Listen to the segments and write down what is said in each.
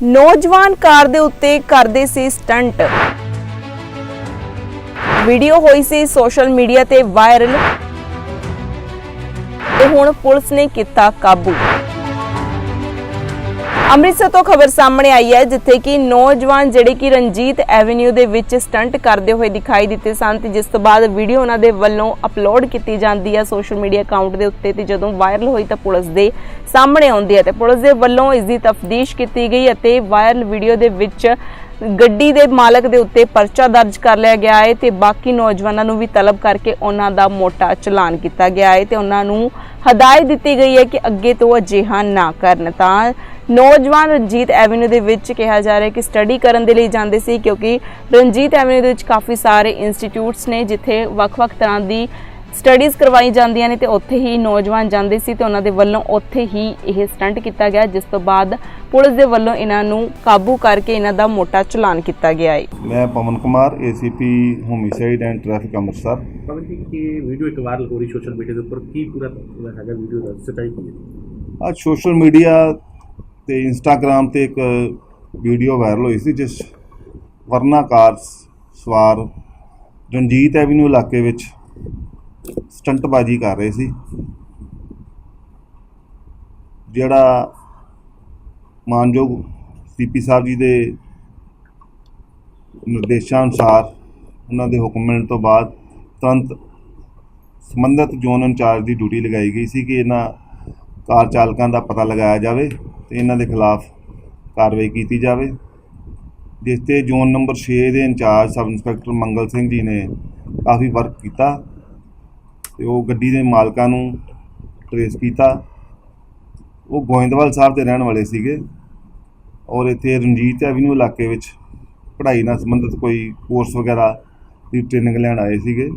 ਨੌਜਵਾਨ ਕਾਰ ਦੇ ਉੱਤੇ ਕਰਦੇ ਸੀ ਸਟੰਟ। ਵੀਡੀਓ ਹੋਈ ਸੀ ਸੋਸ਼ਲ ਮੀਡੀਆ ਤੇ ਵਾਇਰਲ। ਤੇ ਹੁਣ ਪੁਲਿਸ ਨੇ ਕੀਤਾ ਕਾਬੂ। ਅੰਮ੍ਰਿਤਸਰ ਤੋਂ ਖਬਰ ਸਾਹਮਣੇ ਆਈ ਹੈ, ਜਿੱਥੇ ਕਿ ਨੌਜਵਾਨ ਜਿਹੜੇ ਕਿ ਰਣਜੀਤ ਐਵੇਨਿਊ ਦੇ ਵਿੱਚ ਸਟੰਟ ਕਰਦੇ ਹੋਏ ਦਿਖਾਈ ਦਿੱਤੇ ਸਨ ਤੇ ਜਿਸ ਤੋਂ ਬਾਅਦ ਵੀਡੀਓ ਉਹਨਾਂ ਦੇ ਵੱਲੋਂ ਅਪਲੋਡ ਕੀਤੀ ਜਾਂਦੀ ਹੈ ਸੋਸ਼ਲ ਮੀਡੀਆ ਅਕਾਊਂਟ ਦੇ ਉੱਤੇ ਤੇ ਜਦੋਂ ਵਾਇਰਲ ਹੋਈ ਤਾਂ ਪੁਲਿਸ ਦੇ ਸਾਹਮਣੇ ਆਉਂਦੀ ਹੈ ਤੇ ਪੁਲਿਸ ਦੇ ਵੱਲੋਂ ਇਸ ਦੀ ਤਫਤੀਸ਼ ਕੀਤੀ ਗਈ ਅਤੇ ਵਾਇਰਲ ਵੀਡੀਓ ਦੇ ਵਿੱਚ ਗੱਡੀ ਦੇ ਮਾਲਕ ਦੇ ਉੱਤੇ ਪਰਚਾ ਦਰਜ ਕਰ ਲਿਆ ਗਿਆ ਹੈ ਤੇ ਬਾਕੀ ਨੌਜਵਾਨਾਂ ਨੂੰ ਵੀ ਤਲਬ ਕਰਕੇ ਉਹਨਾਂ ਦਾ ਮੋਟਾ ਚਲਾਨ ਕੀਤਾ ਗਿਆ ਹੈ ਤੇ ਉਹਨਾਂ ਨੂੰ ਹਦਾਇਤ ਦਿੱਤੀ ਗਈ ਹੈ ਕਿ ਅੱਗੇ ਤੋਂ ਅਜਿਹਾ ਨਾ ਕਰਨ ਤਾਂ ਨੌਜਵਾਨ ਰਣਜੀਤ ਐਵੇਨਿਊ ਦੇ ਵਿੱਚ ਕਿਹਾ ਜਾ ਰਿਹਾ ਕਿ ਸਟੱਡੀ ਕਰਨ ਦੇ ਲਈ ਜਾਂਦੇ ਸੀ ਕਿਉਂਕਿ ਰਣਜੀਤ ਐਵੇਨਿਊ ਦੇ ਵਿੱਚ ਕਾਫੀ ਸਾਰੇ ਇੰਸਟੀਚਿਊਟਸ ਨੇ ਜਿੱਥੇ ਵੱਖ-ਵੱਖ ਤਰ੍ਹਾਂ ਦੀ ਸਟੱਡੀਜ਼ ਕਰਵਾਈ ਜਾਂਦੀਆਂ ਨੇ ਤੇ ਉੱਥੇ ਹੀ ਨੌਜਵਾਨ ਜਾਂਦੇ ਸੀ ਤੇ ਉਹਨਾਂ ਦੇ ਵੱਲੋਂ ਉੱਥੇ ਹੀ ਇਹ ਸਟੰਟ ਕੀਤਾ ਗਿਆ ਜਿਸ ਤੋਂ ਬਾਅਦ ਪੁਲਿਸ ਦੇ ਵੱਲੋਂ ਇਹਨਾਂ ਨੂੰ ਕਾਬੂ ਕਰਕੇ ਇਹਨਾਂ ਦਾ ਮੋਟਾ ਚਲਾਨ ਕੀਤਾ ਗਿਆ ਹੈ। ਮੈਂ Pawan Kumar ACP homicide and traffic Amritsar Pawan ji ਕਿ ਵੀਡੀਓ ਇੱਕ ਵਾਇਰਲ ਹੋ ਰਹੀ ਸੋਸ਼ਲ ਮੀਡੀਆ ਦੇ ਉੱਪਰ? ਕੀ ਪੂਰਾ ਪੂਰਾ ਹੈਗਾ ਵੀਡੀਓ ਦਾ? ਸੱਚਾਈ ਕੀ ਹੈ? ਅੱਜ ਸੋਸ਼ਲ ਮੀਡੀਆ ਤੇ ਇੰਸਟਾਗ੍ਰam ਤੇ ਇੱਕ ਵੀਡੀਓ ਵਾਇਰਲ ਹੋਈ ਸੀ, ਜਿਸ ਵਰਨਾ ਕਾਰ ਸਵਾਰ ਰਣਜੀਤ ਐਵਨਿਊ ਇਲਾਕੇ ਵਿੱਚ ਸਟੰਟਬਾਜ਼ੀ ਕਰ ਰਹੇ ਸੀ, ਜਿਹੜਾ ਮਾਨਯੋਗ ਸੀਪੀ ਸਾਹਿਬ ਜੀ ਦੇ ਨਿਰਦੇਸ਼ਾਂ ਅਨੁਸਾਰ ਉਹਨਾਂ ਦੇ ਹੁਕਮ ਮਿਲਣ ਤੋਂ ਬਾਅਦ ਤੁਰੰਤ ਸੰਬੰਧਿਤ ਜ਼ੋਨ ਇੰਚਾਰਜ ਦੀ ਡਿਊਟੀ ਲਗਾਈ ਗਈ ਸੀ ਕਿ ਇਹਨਾਂ ਕਾਰ ਚਾਲਕਾਂ ਦਾ ਪਤਾ ਲਗਾਇਆ ਜਾਵੇ। ਤੇ ਇਹਨਾਂ ਦੇ ਖਿਲਾਫ ਕਾਰਵਾਈ ਕੀਤੀ ਜਾਵੇ। ਜਿਸ ਤੇ ਜ਼ੋਨ ਨੰਬਰ 6 ਦੇ in charge sub inspector Mangal Singh ji ਨੇ ਕਾਫੀ ਵਰਕ ਕੀਤਾ ਤੇ ਉਹ ਗੱਡੀ ਦੇ ਮਾਲਕਾਂ ਨੂੰ ਟਰੇਸ ਕੀਤਾ। ਉਹ ਗੋਇੰਦਵਾਲ ਸਾਹਿਬ ਦੇ ਰਹਿਣ ਵਾਲੇ ਸੀਗੇ ਔਰ ਇੱਥੇ ਰਣਜੀਤ ਐਵਨਿਊ ਇਲਾਕੇ ਵਿੱਚ ਪੜ੍ਹਾਈ ਨਾਲ ਸੰਬੰਧਿਤ ਕੋਈ ਕੋਰਸ ਵਗੈਰਾ ਦੀ ਟ੍ਰੇਨਿੰਗ ਲੈਣ ਆਏ ਸੀਗੇ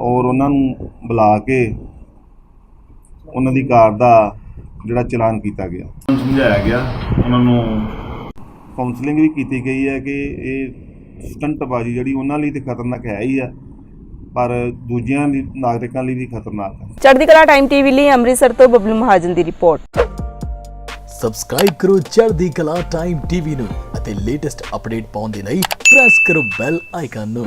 ਔਰ ਉਹਨਾਂ ਨੂੰ ਬੁਲਾ ਕੇ ਉਹਨਾਂ ਦੀ ਕਾਰ ਦਾ ਜਿਹੜਾ ਚਲਾਨ ਕੀਤਾ ਗਿਆ। ਸਮਝਾਇਆ ਗਿਆ ਉਹਨਾਂ ਨੂੰ ਕਾਉਂਸਲਿੰਗ ਵੀ ਕੀਤੀ ਗਈ ਹੈ ਕਿ ਇਹ ਸਟੰਟਬਾਜ਼ੀ ਜਿਹੜੀ ਉਹਨਾਂ ਲਈ ਤੇ ਖਤਰਨਾਕ ਹੈ ਹੀ ਆ ਪਰ ਦੂਜਿਆਂ ਲਈ ਨਾਗਰਿਕਾਂ ਲਈ ਵੀ ਖਤਰਨਾਕ ਹੈ ਚੜ੍ਹਦੀ ਕਲਾ ਟਾਈਮ ਟੀਵੀ ਲਈ ਅੰਮ੍ਰਿਤਸਰ ਤੋਂ ਬਬਲੂ ਮਹਾਜਨ ਦੀ ਰਿਪੋਰਟ। ਸਬਸਕ੍ਰਾਈਬ ਕਰੋ ਚੜ੍ਹਦੀ ਕਲਾ ਟਾਈਮ ਟੀਵੀ ਨੂੰ ਅਤੇ ਲੇਟੈਸਟ ਅਪਡੇਟ ਪਾਉਣ ਦੇ ਲਈ ਪ੍ਰੈਸ ਕਰੋ ਬੈਲ ਆਈਕਨ ਨੂੰ।